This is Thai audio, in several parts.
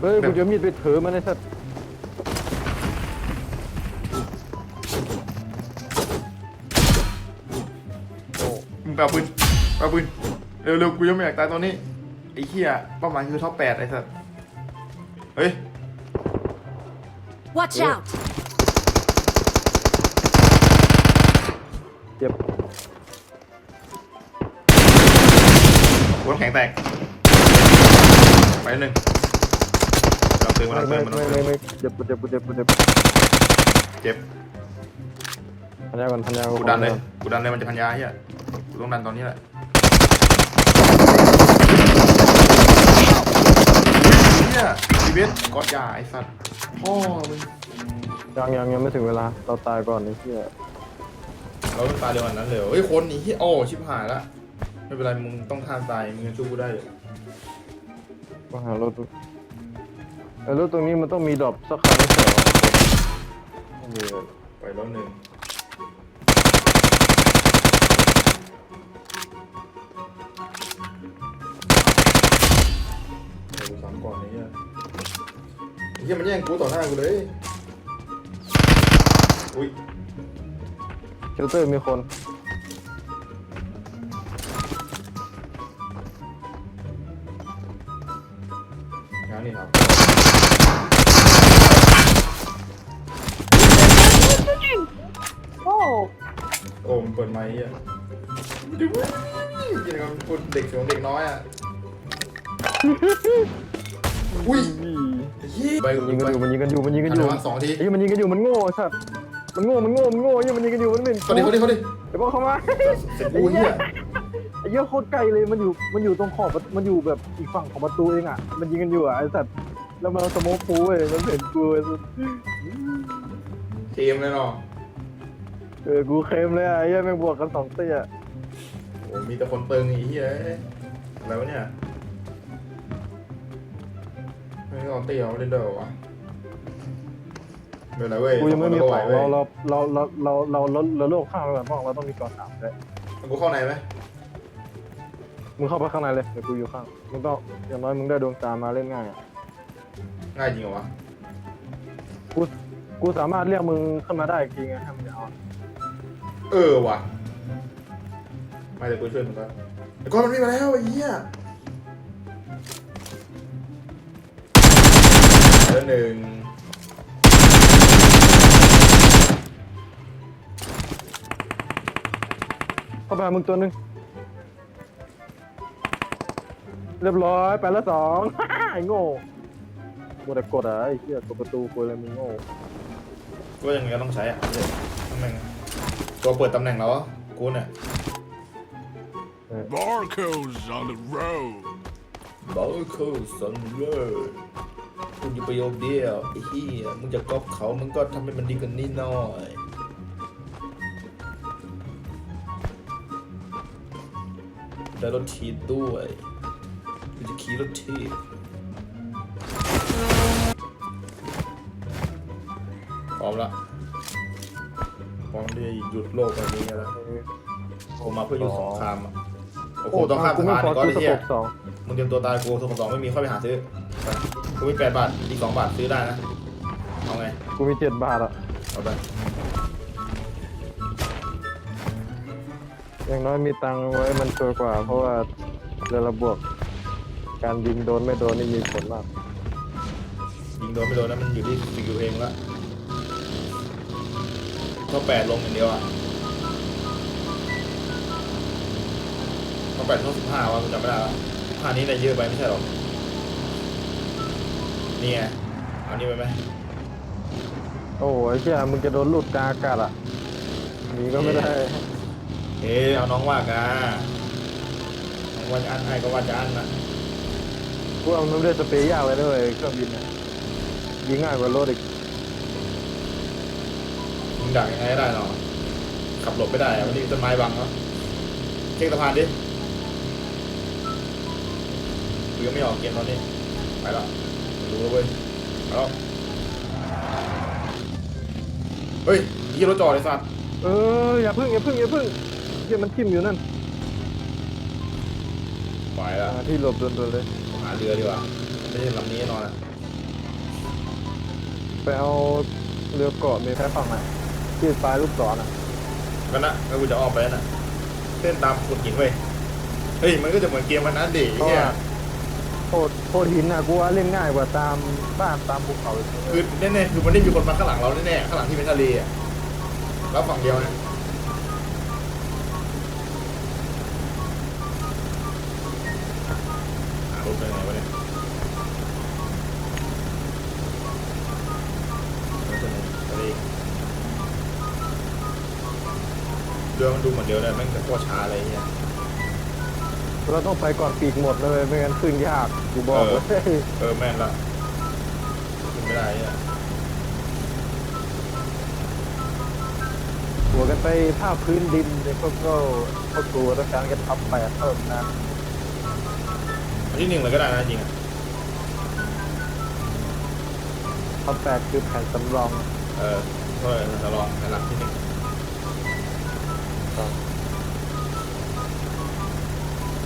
เฮ้ยกูจะมีดไปเถือมันไอ้สัตว์โอ้มึงไปเอาปืนไปเอาปืนเร็วๆกูยังไม่อยากตายตอนนี้ไอ้เหี้ยเป้าหมายคือท็อปแปดไอ้สัสเฮ้ย Watch out! เจ็บหัวน้ำแข็งแตกไปหนึ่ง เราเติมมาไม่เราไม่เติมมาเราไม่เติไม่มไม่เจ็บเจ็บเจ็บเจ็บเจ็บพันยาก่อนพันยากูดันเลยกูดันเลยมันจะพันยาเฮียกูต้องดันตอนนี้แหละเฮียชีวิตกอดยาไอ้สัตว์พ่อมึงยังยังยังไม่ถึงเวลา เราตายก่อนไอ้เหี้ยเราต้องตายเร็วกว่านั้นเลยเหรอเฮ้ยคนนี้ที่โอ้ชิบหายละไม่เป็นไรมึงต้องท่ามตายมึงจะช่วยกูได้เลยก็หารถ ดูไอ้รถตรงนี้มันต้องมีดรอปสักคันไม่ใช่เหรอไม่มีเลยไปแล้วหนึ่งเดี๋ยวกูซ้ำก่อนไอ้เฮียไอ้เฮียมันแย่งกูต่อหน้ากูเลย อุ้ยเชลเตอร์มีคน โอมเปิดไมค์อะดูกินกับคนเด็กเสียงเด็กน้อยอะอุ้ยยี่ไปยิงกันอยู่มันยิงกันอยู่มันยิงกันอยู่สองทีไอ้มันยิงกันอยู่มันโง่สัตว์มันโง่มันโง่มันโง่ยมันยิงกันอยู่มันไม่เห็นเขาดิเขาดิเขาดิไอ้พวกเข้ามาเสร็จกูเหี้ยไอ้เหี้ยโคตรไกลเลยมันอยู่มันอยู่ตรงขอบมันอยู่แบบอีกฝั่งของประตูเองอะมันยิงกันอยู่อะไอ้สัตว์แล้วมันเอาสโมกฟูเว้ยมันเห็นกูไอ้สัตว์เทมเลยเนาะ เออกูเคลมเลยอะไอ้เหี้ยแม่งบวกกันสองเตี้ยโอ้มีแต่คนตึงไอ้เหี้ยอะไรวะเนี่ยไม่ต้องเอาตีเอาเล่นเด้อวะไม่เป็นไรเว้ยกูยังไม่มีสขคอนงก็ไหวเราเว้ยเราเราเราเราเราเราเราโลกข้างไปก่อนเพราะเราต้องมีกอสามด้วยกูเข้าในไหมมึงเข้าไปข้างในเลยเดี๋ยวกูอยู่ข้างมึงต้องอย่างน้อยมึงได้ดวงตามาเล่นง่ายอะง่ายจริงเหรอวะกูกูสามารถเรียกมึงขึ้นมาได้อีกทีไงถ้ามึงจะเอา เออว่ะไม่แต่กูช่วยมึงก็ไอ้ก้อนมันวิ่งมาแล้วไอ้เหี้ยแล้วหนึ่งเข้าไปหามึงตัวหนึงเรียบร้อยไปแล้วสอง ไอ้โง่กูแต่กดอะไอ้เหี้ยกดประตูกูเลยมึงโง่ ก็ยังไงก็ต้องใช้อะตำแหน่ง ตัวเปิดตำแหน่งแล้วอะกูเนี่ย Barcodes on the road. บอลคูซันเลอร์คุณอยู่ประโยคเดียวไอ้เหี้ยมึงจะก๊อปเขามึงก็ทำให้มันดีกันนิดหน่อยได้รถทีบด้วยกูจะขี่รถทีบพร้อมละ พร้อมที่จะหยุดโลกใบนี้แล้วผมมาเพื่อหยุดสงครามอะโอ้โหต้องข้ามสะพานอีกก้อนกูไอ้สเหี้ยสองมึงเตรียมตัวตายกูโทรสองไม่มีค่อยไปหาซื้อไปกูมีแปดบาทอีกสองบาทซื้อได้นะเอาไงกูมีเจ็ดบาทอะเอาไปอย่างน้อยมีตังค์ไว้มันชัวร์กว่า เพราะว่าเรือระบวก การยิงโดนไม่โดนนี่มีผลมากยิงโดนไม่โดนนะมันอยู่ที่สกิลเองละ ก็แปดลงอย่างเดียวอะก็แปดเท่าสิบห้าวะกูจำไม่ได้ละสิบห้านี้ได้เยอะไปไม่ใช่หรอนี่ไงเอานี่ไปไหมโอ้ยไอ้เชี่ยมึงจะโดนหลุดกลางอากาศอะหนีก็ไม่ได้ เอ๊ะเอาน้องว่ากาน้องว่าจะอันให้ก็ว่าจะอันนะกูเอามันได้สเปรย์ยากเลยด้วยเครื่องบินอะยิงง่ายกว่ารถอีกยิง ดักยังไงก็ได้เนาะขับหลบไม่ได้อะวันนี้ต้นไม้บังเนาะเช็คสะพานดิกูยังไม่ออกเกมตอนนี้ไปแล้วรู้แล้วเว้ยไปแล้วเฮ้ยยี่รถจอดไอ้สัตว์เอออย่าพึ่งอย่าพึ่งอย่าพึ่งเชี่ยมันทิ่มอยู่นั่นไปแล้วหาที่หลบโดนๆเลยหาเรือดีกว่าไม่ใช่ลำนี้แน่นอนอะไปเอาเรือเกาะมีแค่ฝั่งไหน ที่ปลายลูกศรอะก็นะก็กูจะออกไปนะเส้นตามขุดหินเว้ยเฮ้ยมันก็จะเหมือนเกมวันนั้นดิเพราะเนี่ว่ายโคตรโคตรหินอะกูว่าเล่นง่ายกว่าตามบ้านตามภูเขาเลยคือแน่ๆคือมันได้มีคนมาข้างหลังเราแน่ๆข้างหลังที่เป็นทะเลอะแล้วฝั่งเดียวนะ เรือมันดูเหมือนเดียวเลยแม่งจะโคตรช้าอะไรเงี้ยเราต้องไปก่อนปีกหมดเลยไม่งั้นขึ้นยากกูบอกเออเลยเออแม่นละขึ้นไม่ได้เนี่ยหัวกันไปภาพพื้นดินเนี่ยก็ก็ก็กลัวต้องการกันทับแปดเพิ่มนะอันที่หนึ่งเลยก็ได้นะจริงอะทับแปดคือแผ่นสำรอง เออเพื่อจะลองอันหลักที่หนึ่ง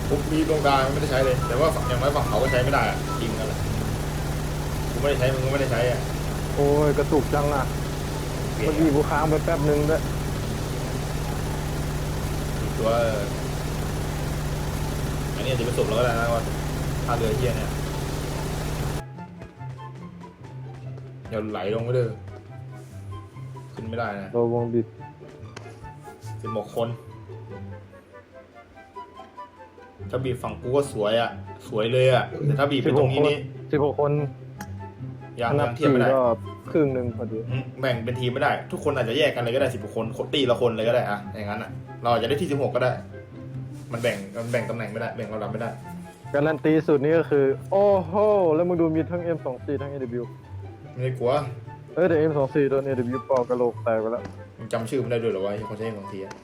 ปุ๊บมีตรงกลางไม่ได้ใช้เลย แต่ว่าฝั่งอย่างน้อยฝั่งเขาก็ใช้ไม่ได้อะจริงกันแหละกูไม่ได้ใช้มึงก็ไม่ได้ใช้อะโอ้ยกระตุกจังอะเปลี่ยเมื่อกี้กูค้างไปแป๊บนึงด้วยนตัวเอออันนี้อาจจะไปสุดแล้วก็ได้นะว่าท่าเรือเฮียเนี่ยอย่าไหลลงไปเลยขึ้นไม่ได้นะ เราวงบิด สิบหกคนถ้าบีบฝั่งกูก็สวยอะ สวยเลยอะ แต่ถ้าบีบไปตรงนี้นี่สิบหกคนยังนัยังเทียบไม่ได้ก็ครึ่งหนึ่งพอดีอืมแบ่งเป็นทีมไม่ได้ ทุกคนอาจจะแยกกันเลยก็ได้สิบหกคนคนตีละคนเลยก็ได้อะอย่างนั้นอะ เราอาจจะได้ที่สิบหกก็ได้ มันแบ่งมันแบ่งตำแหน่งไม่ได้แบ่งลำดับไม่ได้การันตีสุดนี้ก็คือ โอ้โห แล้วมึงดูมีทั้ง M24 ทั้ง AW ไม่ได้กลัวเออแต่ M24 โดน AW ปอกกระโหลกแตกไปแล้ว มึงจำชื่อมันได้ด้วยเหรอวะไอ้คนใช้ของทีอะ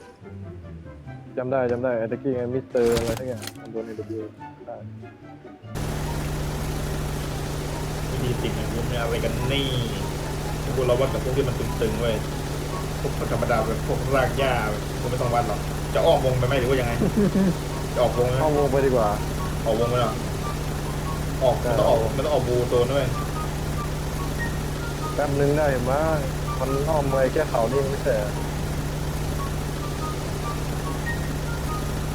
จำได้จำได้ไอ้ตะกี้ไงมิสเตอร์อะไรทั้งอย่างมันโดน AW ได้วิธีติดเนี่ยมันอะไรกันนี่พวกเราวัดกับพวกที่มันตึงๆเว้ยพวกธรรมดาแบบพวกรากหญ้าพวกไม่ต้องวัดหรอกจะออกวงไปไหมหรือว่ายังไง จะออกวงไหมเข้าวงไปดีกว่า ออกวงไหมล่ะออกมันต้องออกมันต้องออกบูโซนด้วยแป๊บนึงได้มั้ง มันอ้อมไปแค่เขานี่ไม่ใช่เหรอ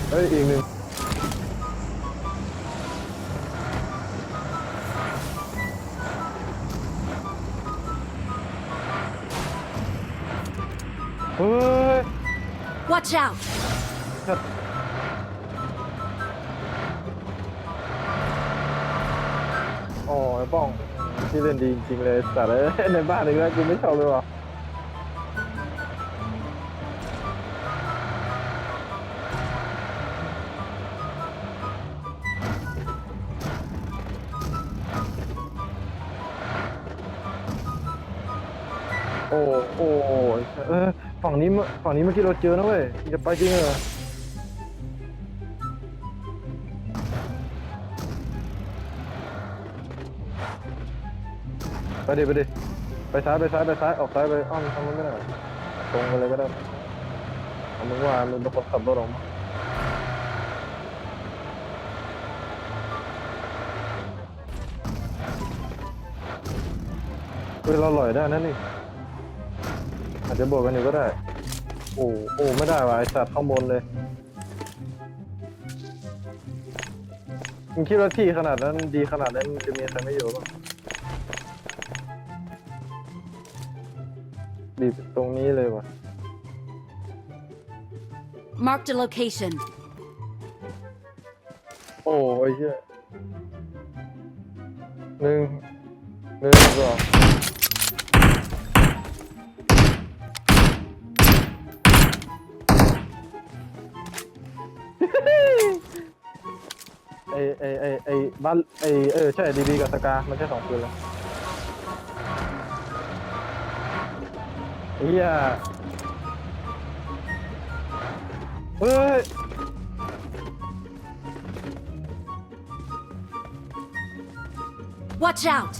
เฮ้ยอีกหนึ่งเฮ้ย Watch out! อ๋อไอ้ป้อง ที่เล่นดีจริงๆเลยแต่เลยในบ้านอีกแล้วกูไม่ชอบเลยว่ะโอ้โอ้ฝั่งนี้ฝั่งนี้เมื่อกี้เราเจอนะเว้ยจะไปจริงเหรอ ไปดิไปดิไปซ้ายไปซ้ายไปซ้ายออกซ้ายไปอ้อมทำมันไม่ได้ตรงไปเลยก็ได้เอามึงว่ามึงเป็นคนขับรถออกมาเฮ้ยเราลอยได้นะนี่อาจจะบวกกันอยู่ก็ได้ โอ้โอ้ไม่ได้ว่ะไอสัตว์ข้างบนเลยมึงคิดว่าที่ขนาดนั้นดีขนาดนั้นจะมีใครไม่อยู่บ้าง บีบตรงนี้เลยว่ะ Marked a location. โอ้ยเหี้ยหนึ่งหนึ่งสองไอไอไอไอบ้านไอเออใช่ดีบีกับสกา มันแค่สองปืนเลย เฮียเฮ้ย Watch out!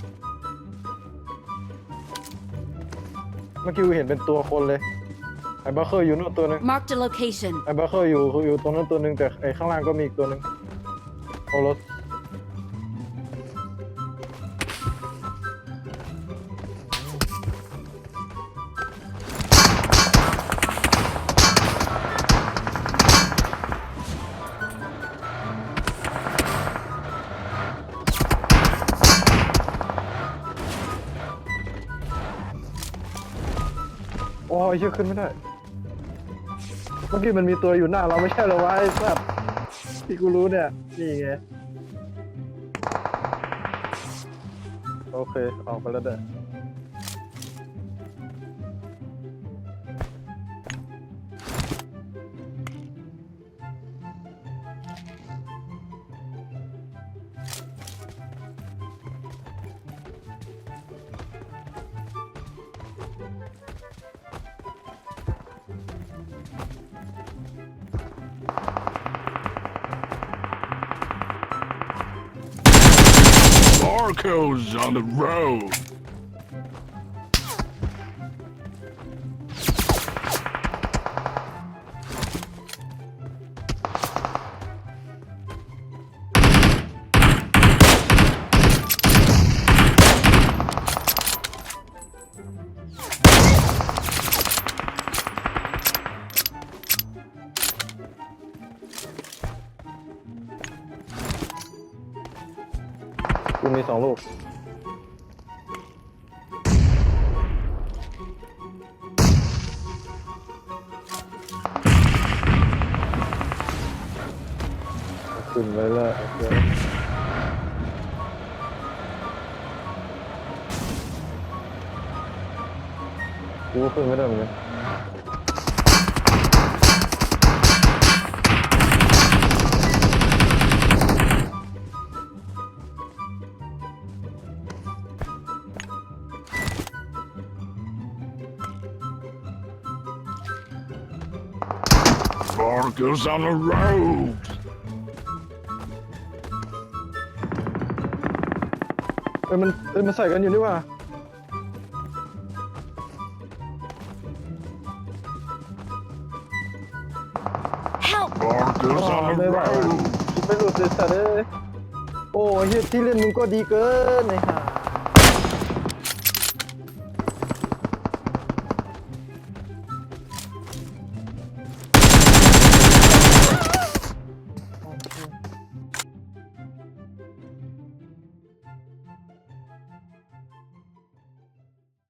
เมื่อกี้กูเห็นเป็นตัวคนเลย ไอ้บัคเคอร์อยู่นู่นตัวหนึง Marked a location. ไอ้บัคเคอร์อยู่อยู่ตรงนั้นตัวหนึงแต่ไอ้ข้างล่างก็มีอีกตัวหนึงโอ้รถ อ้เชี่ยขึ้นไม่ได้ เมื่อกี้มันมีตัวอยู่หน้าเราไม่ใช่เหรอวะไอ้สัตว์ที่กูรู้เนี่ย นี่ไง โอเค ออกไปแล้วเด้อ Barco's on the road. องลูกขึ้นไปแล้วโอเคกูก็ขึ้นไม่ได้เหมือนกัน ส่กันอยู่นี่ว่า Help! Barco's อ๋อ on ไม่ the ไหวว่ะ road. ไม่หลุดเลยสัตว์เอ้ยโอ้เฮียที่เล่นมึงก็ดีเกินไอ้ห่า